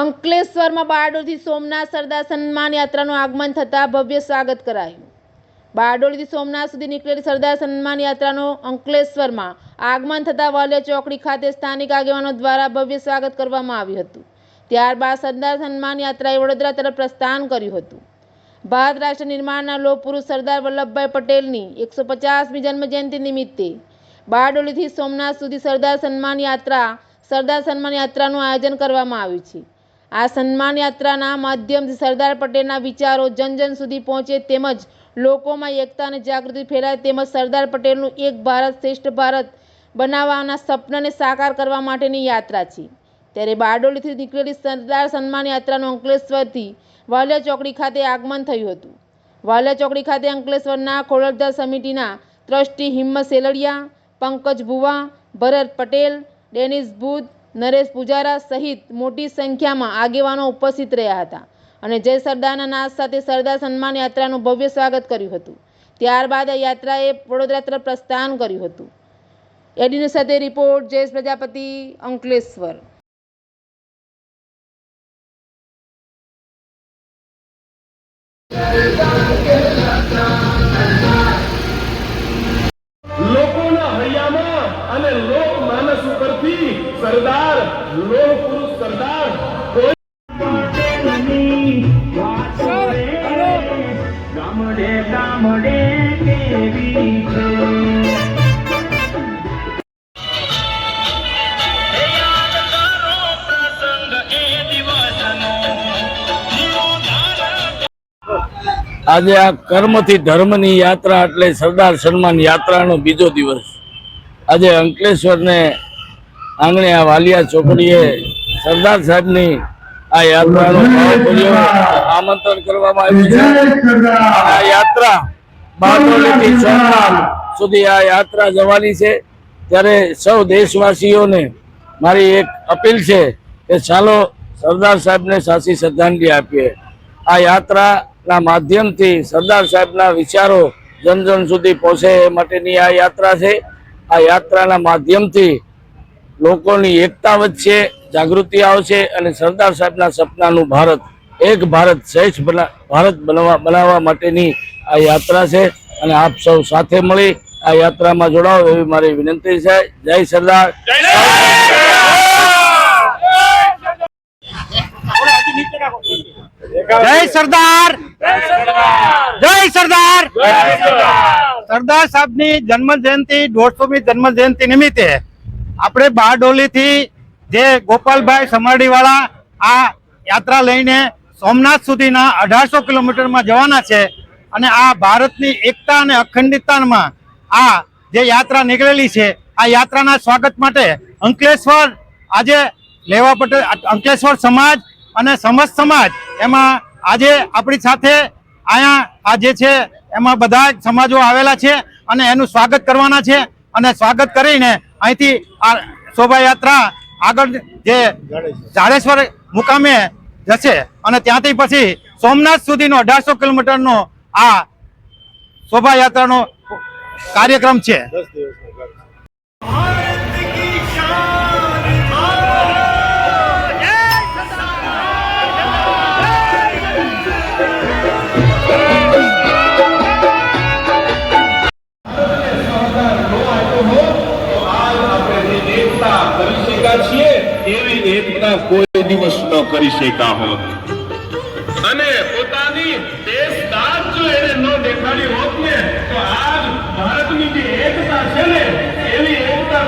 અંકલેશ્વરમાં બારડોલથી સોમનાથ સરદાર સન્માન યાત્રાનું આગમન થતાં ભવ્ય સ્વાગત કરાયું. બારડોલીથી સોમનાથ સુધી નીકળેલી સરદાર સન્માન યાત્રાનું અંકલેશ્વરમાં આગમન થતાં વાલિયા ચોકડી ખાતે સ્થાનિક આગેવાનો દ્વારા ભવ્ય સ્વાગત કરવામાં આવ્યું હતું. ત્યારબાદ સરદાર સન્માન યાત્રાએ વડોદરા તરફ પ્રસ્થાન કર્યું હતું. ભારત રાષ્ટ્ર નિર્માણના લોહ પુરુષ સરદાર વલ્લભભાઈ પટેલની એકસો પચાસમી જન્મજયંતિ નિમિત્તે બારડોલીથી સોમનાથ સુધી સરદાર સન્માન યાત્રા, સરદાર સન્માન યાત્રાનું આયોજન કરવામાં આવ્યું છે. આ સન્માન યાત્રાના માધ્યમથી સરદાર પટેલના વિચારો જન જન સુધી પહોંચે તેમજ લોકોમાં એકતા અને જાગૃતિ ફેલાય તેમજ સરદાર પટેલનું એક ભારત શ્રેષ્ઠ ભારત બનાવવાના સપનાને સાકાર કરવા માટેની યાત્રા છે. ત્યારે બારડોલીથી નીકળેલી સરદાર સન્માન યાત્રાનું અંકલેશ્વરથી વાલિયા ચોકડી ખાતે આગમન થયું હતું. વાલિયા ચોકડી ખાતે અંકલેશ્વરના ખોડલધાર સમિતિના ટ્રસ્ટી હિંમત સેલડિયા પંકજ ભુવા, ભરત પટેલ, ડેનિસ બુધ નરેશ પૂજારા સહિત મોટી સંખ્યામાં આગેવાનો ઉપસ્થિત રહ્યા હતા અને જય સરદારના નાદ સાથે સરદાર સન્માન યાત્રાનું ભવ્ય સ્વાગત કર્યું હતું. ત્યારબાદ આ યાત્રાએ વડોદરા તરફ પ્રસ્થાન કર્યું હતું. એડીની સાથે રિપોર્ટ, જયેશ પ્રજાપતિ, અંકલેશ્વર. સરદાર લોહ પુરુષ સરદાર આજે આ કર્મથી ધર્મની યાત્રા એટલે સરદાર સન્માન યાત્રાનો બીજો દિવસ. આજે અંકલેશ્વરને આંગણે આ વાલિયા ચોકડીએ સરદાર સાહેબની આ યાત્રાનું આમંત્રણ કરવામાં આવ્યું છે. આ યાત્રા બારડોલીથી સોમનાથ સુધી આ યાત્રા જવાની છે. ત્યારે સૌ દેશવાસીઓને મારી એક અપીલ છે કે ચાલો સરદાર સાહેબને સાચી શ્રદ્ધાંજલિ આપીએ. આ યાત્રાના માધ્યમથી સરદાર સાહેબના વિચારો જન જન સુધી પહોંચે એ માટેની આ યાત્રા છે. આ યાત્રાના માધ્યમથી લોકોની એકતા વધશે જાગૃતિ આવશે અને સરદાર સાહેબના સપનાનું ભારત એક ભારત શ્રેષ્ઠ ભારત બનાવવા બનાવવા માટેની આ યાત્રા છે. અને આપ સૌ સાથે મળી આ યાત્રામાં જોડાઓ એવી મારી વિનંતી છે. જય સરદાર. જય સરદાર! જય સરદાર! સરદાર! સાહેબની જન્મ જયંતિ દોઢસોમી જન્મ જયંતિ નિમિત્તે આપણે બારડોલી થી જે ગોપાલભાઈ સમાડી વાળા આ યાત્રા લઈને સોમનાથ સુધીના અઢારસો કિલોમીટરમાં જવાના છે અને આ ભારતની એકતા અને અખંડિતતામાં આ જે યાત્રા નીકળેલી છે, આ યાત્રાના સ્વાગત માટે અંકલેશ્વર આજે લેવા પટેલ, અંકલેશ્વર સમાજ અને સમજ સમાજ એમાં આજે આપણી સાથે અહીંયા આ જે છે એમાં બધા જ સમાજો આવેલા છે અને એનું સ્વાગત કરવાના છે અને સ્વાગત કરીને અહીંથી આ શોભાયાત્રા આગળ જે જાડેશ્વર મુકામે જશે અને ત્યાંથી પછી સોમનાથ સુધીનો અઢારસો કિલોમીટરનો આ શોભાયાત્રાનો કાર્યક્રમ છે. દિવસ ન કરી શકતા હોત. અને પોતાની દેશ જો એને ન દેખાડી હોત ને, તો આજ ભારતની જે એકતા છે ને એવી એકતા